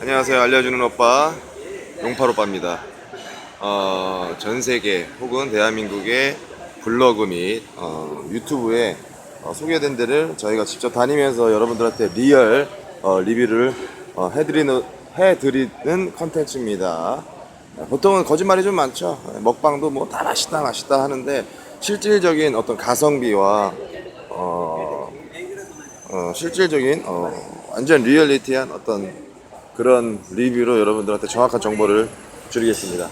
안녕하세요. 알려주는 오빠 용팔 오빠입니다. 어, 전 세계 혹은 대한민국의 블로그 및 어, 유튜브에 어, 소개된 데를 저희가 직접 다니면서 여러분들한테 리얼 어, 리뷰를 어, 해드리는 해드리는 컨텐츠입니다. 보통은 거짓말이 좀 많죠. 먹방도 뭐 다 맛있다 맛있다 하는데 실질적인 어떤 가성비와 어, 어, 실질적인 어, 완전 리얼리티한 어떤 그런 리뷰로 여러분들한테 정확한 정보를 드리겠습니다.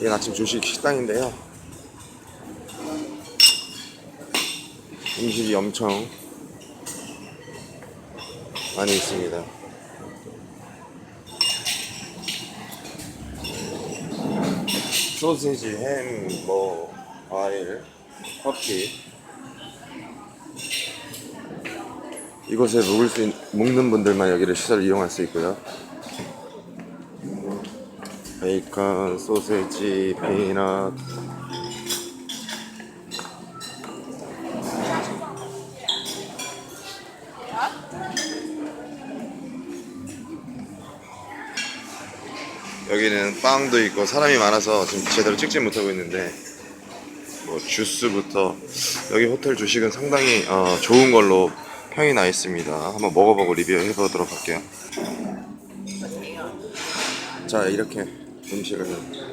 이건 아침 조식 식당인데요. 음식이 엄청 많이 있습니다. 소시지, 햄, 뭐 과일, 커피. 이곳에 먹을 수 있, 먹는 분들만 여기를 시설을 이용할 수 있고요. 베이컨, 소세지, 피넛. 여기는 빵도 있고 사람이 많아서 지금 제대로 찍지 못하고 있는데 뭐 주스부터 여기 호텔 주식은 상당히 어, 좋은 걸로 평이 나 있습니다. 한번 먹어보고 리뷰해 보도록 할게요. 자 이렇게 음식을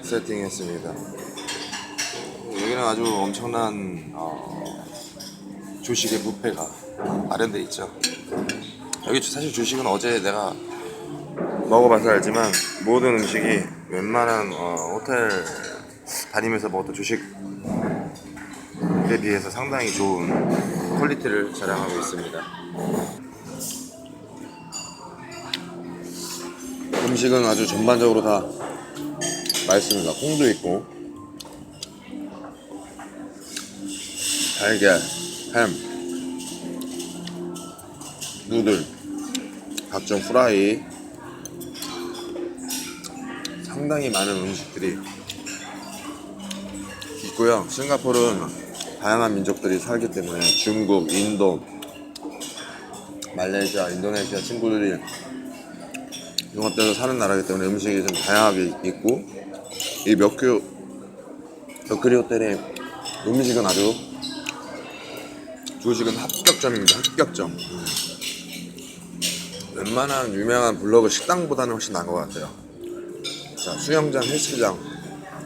세팅했습니다. 여기는 아주 엄청난 어, 조식의 뷔페가 마련돼 있죠. 여기 사실 조식은 어제 내가 먹어봐서 알지만 모든 음식이 웬만한 어, 호텔 다니면서 먹었던 조식 에 비해서 상당히 좋은 퀄리티를 자랑하고 있습니다. 음식은 아주 전반적으로 다 맛있습니다. 콩도 있고 달걀, 햄, 누들, 각종 프라이 상당히 많은 음식들이 있고요. 싱가포르는 다양한 민족들이 살기 때문에 중국, 인도, 말레이시아, 인도네시아 친구들이 융합돼서 사는 나라이기 때문에 음식이 좀 다양하게 있고 이 몇큐 몇큐리 호텔의 음식은 아주 조식은 합격점입니다. 합격점. 음. 웬만한 유명한 블로그 식당보다는 훨씬 나은 것 같아요. 자, 수영장, 헬스장,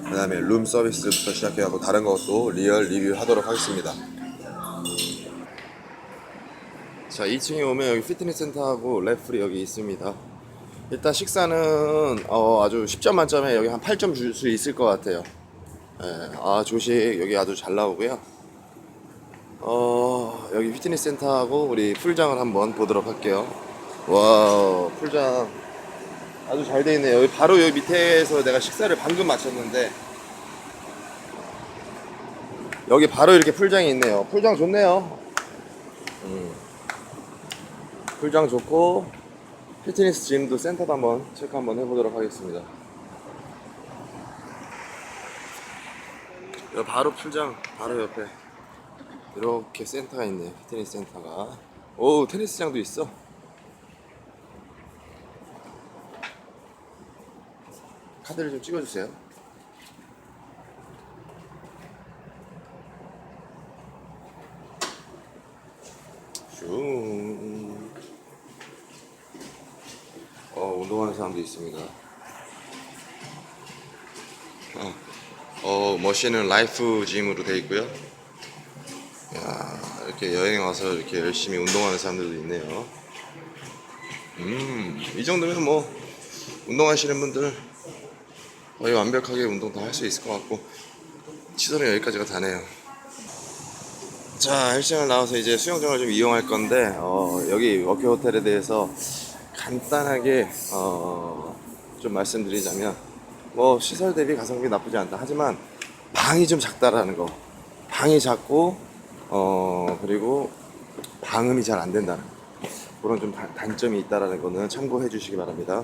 그 다음에 룸 서비스부터 시작해갖고 다른 것도 리얼 리뷰하도록 하겠습니다. 자, 2층에 오면 여기 피트니스 센터하고 레프리 여기 있습니다. 일단 식사는 어, 아주 10점 만점에 여기 한 8점 줄 수 있을 것 같아요. 예, 아, 조식 여기 아주 잘 나오고요. 어, 여기 피트니스 센터하고 우리 풀장을 한번 보도록 할게요. 와우, 풀장 아주 잘 돼 있네요. 여기 바로 여기 밑에서 내가 식사를 방금 마쳤는데 여기 바로 이렇게 풀장이 있네요. 풀장 좋네요. 음. 풀장 좋고 피트니스 짐도 센터도 한번 체크 한번 해보도록 하겠습니다. 여기 바로 풀장 바로 옆에 이렇게 센터가 있네요. 피트니스 센터가. 오 테니스장도 있어. 카드를 좀 찍어주세요. 슝. 어, 운동하는 사람도 있습니다. 어, 어, 머신은 라이프 짐으로 되어 있고요. 야, 이렇게 여행 와서 이렇게 열심히 운동하는 사람들도 있네요. 음, 이 정도면 뭐, 운동하시는 분들 거의 완벽하게 운동 다 할 수 있을 것 같고 시설은 여기까지가 다네요. 자 헬스장을 나와서 이제 수영장을 좀 이용할 건데 어, 여기 워킹 호텔에 대해서 간단하게 어, 좀 말씀드리자면 뭐 시설 대비 가성비 나쁘지 않다 하지만 방이 좀 작다라는 거 방이 작고 어 그리고 방음이 잘 안 된다는 거. 그런 좀 단- 단점이 있다라는 거는 참고해 주시기 바랍니다.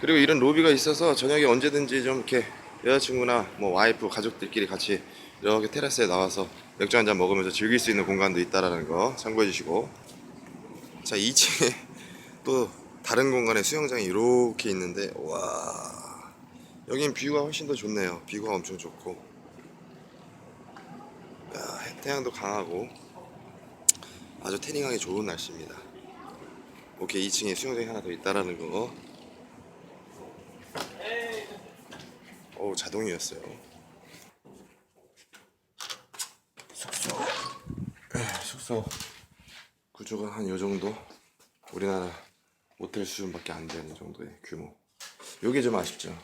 그리고 이런 로비가 있어서 저녁에 언제든지 좀 이렇게 여자친구나 뭐 와이프 가족들끼리 같이 이렇게 테라스에 나와서 맥주 한 잔 먹으면서 즐길 수 있는 공간도 있다라는 거 참고해 주시고. 자 2층에 또 다른 공간에 수영장이 이렇게 있는데 와 여긴 뷰가 훨씬 더 좋네요. 뷰가 엄청 좋고. 야, 태양도 강하고 아주 태닝하기 좋은 날씨입니다. 오케이 2층에 수영장이 하나 더 있다라는 거 오 자동이었어요. 숙소. 에, 숙소. 구조가 한 요 정도? 우리나라 모텔 수준밖에 안 되는 정도의 규모. 요게 좀 아쉽죠.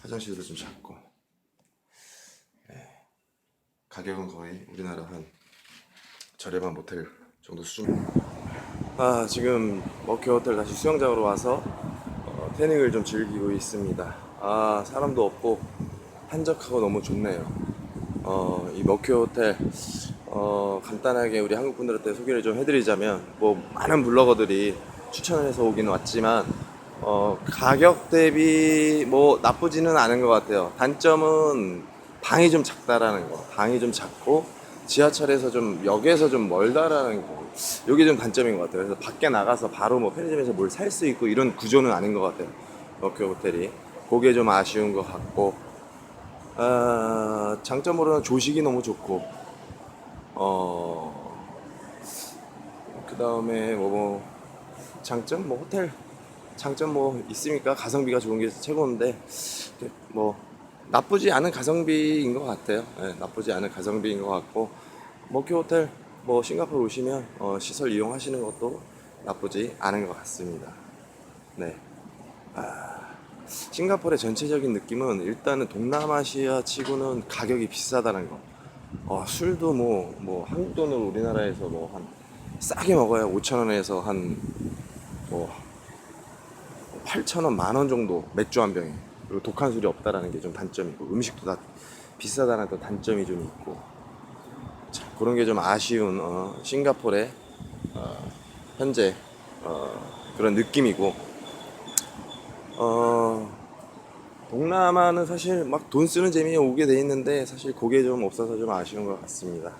화장실도 좀 작고. 예. 가격은 거의 우리나라 한 저렴한 모텔 정도 수준 아 지금 머큐 호텔 다시 수영장으로 와서 어, 태닝을 좀 즐기고 있습니다 아 사람도 없고 한적하고 너무 좋네요 어, 이 머큐 호텔 어, 간단하게 우리 한국 분들한테 소개를 좀 해드리자면 뭐 많은 블로거들이 추천을 해서 오긴 왔지만 어, 가격 대비 뭐 나쁘지는 않은 것 같아요. 단점은 방이 좀 작다라는 거. 방이 좀 작고 지하철에서 좀 역에서 좀 멀다라는 거. 이게 좀 단점인 것 같아요. 그래서 밖에 나가서 바로 뭐 편의점에서 뭘 살 수 있고 이런 구조는 아닌 것 같아요. 머큐 호텔이. 그게 좀 아쉬운 것 같고 아, 장점으로는 조식이 너무 좋고 어, 그 다음에 뭐, 뭐, 장점? 뭐, 호텔, 장점 뭐, 있으니까 가성비가 좋은 게 최고인데, 뭐, 나쁘지 않은 가성비인 것 같아요. 예, 나쁘지 않은 가성비인 것 같고, 머큐 호텔, 뭐, 싱가포르 오시면, 어, 시설 이용하시는 것도 나쁘지 않은 것 같습니다. 네. 아, 싱가포르의 전체적인 느낌은 일단은 동남아시아 치고는 가격이 비싸다는 거. 어, 술도 뭐, 뭐, 한국 돈으로 우리나라에서 뭐, 한, 싸게 먹어야 5천원에서 한, 뭐, 8천원, 만원 정도 맥주 한 병에. 그리고 독한 술이 없다라는 게 좀 단점이고, 음식도 다 비싸다는 또 단점이 좀 있고. 자, 그런 게 좀 아쉬운, 어, 싱가포르의, 어, 현재, 어, 그런 느낌이고, 어, 동남아는 사실 막 돈 쓰는 재미에 오게 돼 있는데 사실 그게 좀 없어서 좀 아쉬운 것 같습니다.